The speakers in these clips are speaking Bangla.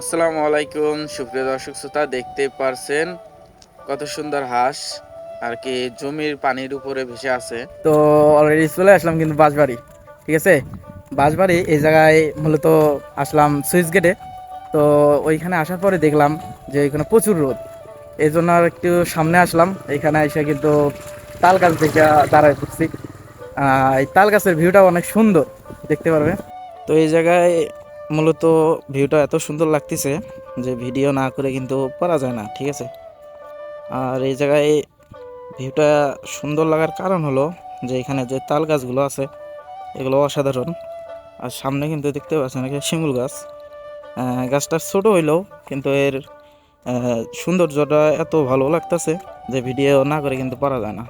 আসসালামু আলাইকুম সুপ্রিয় দর্শক শ্রোতা দেখতে পারছেন কত সুন্দর হাঁস আর কি জমির পানির উপরে ভেসে আছে। তো অলরেডি চলে আসলাম কিন্তু বাঁশবাড়ি ঠিক আছে? বাঁশবাড়ি এই জায়গায় মূলত আসলাম সুইচ গেটে। তো ওইখানে আসার পরে দেখলাম যে এখানে প্রচুর রোদ। এই জন্য আর একটু সামনে আসলাম এখানে এসে কিন্তু তাল গাছ দেখে দাঁড়ায় পড়ছি। এই তাল গাছের ভিউটা অনেক সুন্দর দেখতে পারবে? তো এই জায়গায় মূলত ভিউটা এত সুন্দর লাগতেছে যে ভিডিও না করে কিন্তু পারা যায় না, ঠিক আছে? আর এই জায়গায় ভিউটা সুন্দর লাগার কারণ হলো যে এখানে যে তাল গাছগুলো আছে, এগুলো অসাধারণ। আর সামনে কিন্তু দেখতে পাচ্ছেন এখানে শিমুল গাছ। গাছটা ছোট হইলেও কিন্তু এর সৌন্দর্যটা এত ভালো লাগতেছে যে ভিডিও না করে কিন্তু পারা যায় না।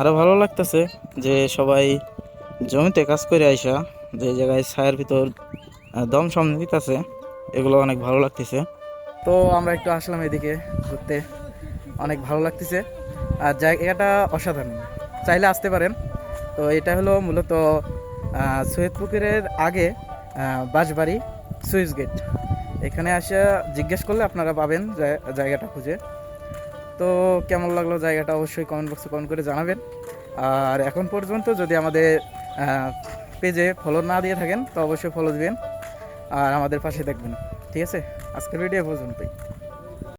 আরও ভালো লাগতেছে যে সবাই জমিতে কাজ করে আইসা যে জায়গায় ছায়ের ভিতর দম সামনে দিতেছে এগুলো অনেক ভালো লাগতেছে। তো আমরা একটু আসলাম এদিকে ঘুরতে অনেক ভালো লাগতেছে। আর জায়গাটা অসাধারণ। চাইলে আসতে পারেন। তো এটা হলো মূলত আহ, সৈয়দ পুকুরের আগে বাঁশবাড়ি সুইচ গেট। এখানে এসে জিজ্ঞেস করলে আপনারা পাবেন জায়গাটা খুঁজে। তো কেমন লাগল জায়গাটা অবশ্যই কমেন্ট বক্সে কমেন্ট করে জানাবেন। আর এখন পর্যন্ত যদি আমাদের পেজে ফলো না দিয়ে থাকেন, তো অবশ্যই ফলো দিবেন আর আমাদের পাশে দেখবেন। ঠিক আছে? আজকের ভিডিও পর্যন্তই।